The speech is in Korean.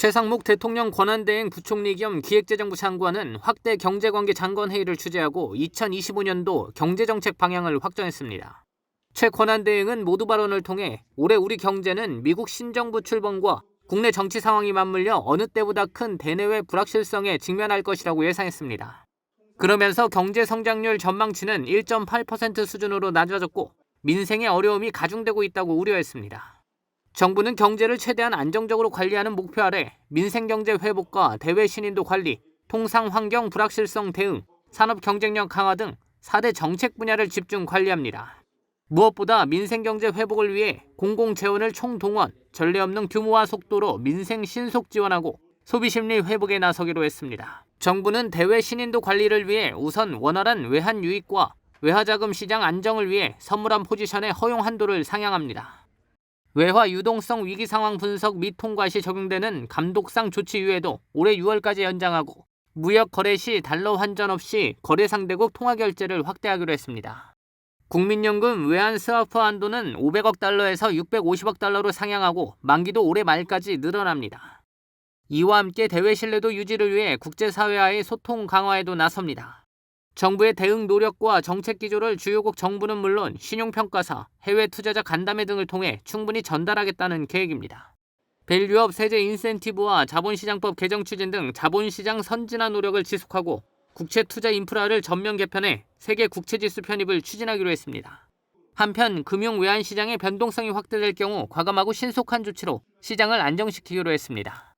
최상목 대통령 권한대행 부총리 겸 기획재정부 장관은 확대 경제관계 장관 회의를 주재하고 2025년도 경제정책 방향을 확정했습니다. 최 권한대행은 모두 발언을 통해 올해 우리 경제는 미국 신정부 출범과 국내 정치 상황이 맞물려 어느 때보다 큰 대내외 불확실성에 직면할 것이라고 예상했습니다. 그러면서 경제 성장률 전망치는 1.8% 수준으로 낮아졌고 민생의 어려움이 가중되고 있다고 우려했습니다. 정부는 경제를 최대한 안정적으로 관리하는 목표 아래 민생 경제 회복과 대외 신인도 관리, 통상 환경 불확실성 대응, 산업 경쟁력 강화 등 4대 정책 분야를 집중 관리합니다. 무엇보다 민생 경제 회복을 위해 공공 재원을 총동원, 전례 없는 규모와 속도로 민생 신속 지원하고 소비 심리 회복에 나서기로 했습니다. 정부는 대외 신인도 관리를 위해 우선 원활한 외환 유입과 외화자금 시장 안정을 위해 선물한 포지션의 허용 한도를 상향합니다. 외화 유동성 위기 상황 분석 및 통과 시 적용되는 감독상 조치 유예도 올해 6월까지 연장하고 무역 거래 시 달러 환전 없이 거래 상대국 통화 결제를 확대하기로 했습니다. 국민연금 외환 스와프 한도는 500억 달러에서 650억 달러로 상향하고 만기도 올해 말까지 늘어납니다. 이와 함께 대외 신뢰도 유지를 위해 국제사회와의 소통 강화에도 나섭니다. 정부의 대응 노력과 정책 기조를 주요국 정부는 물론 신용평가사, 해외 투자자 간담회 등을 통해 충분히 전달하겠다는 계획입니다. 밸류업 세제 인센티브와 자본시장법 개정 추진 등 자본시장 선진화 노력을 지속하고 국채 투자 인프라를 전면 개편해 세계 국채지수 편입을 추진하기로 했습니다. 한편 금융 외환 시장의 변동성이 확대될 경우 과감하고 신속한 조치로 시장을 안정시키기로 했습니다.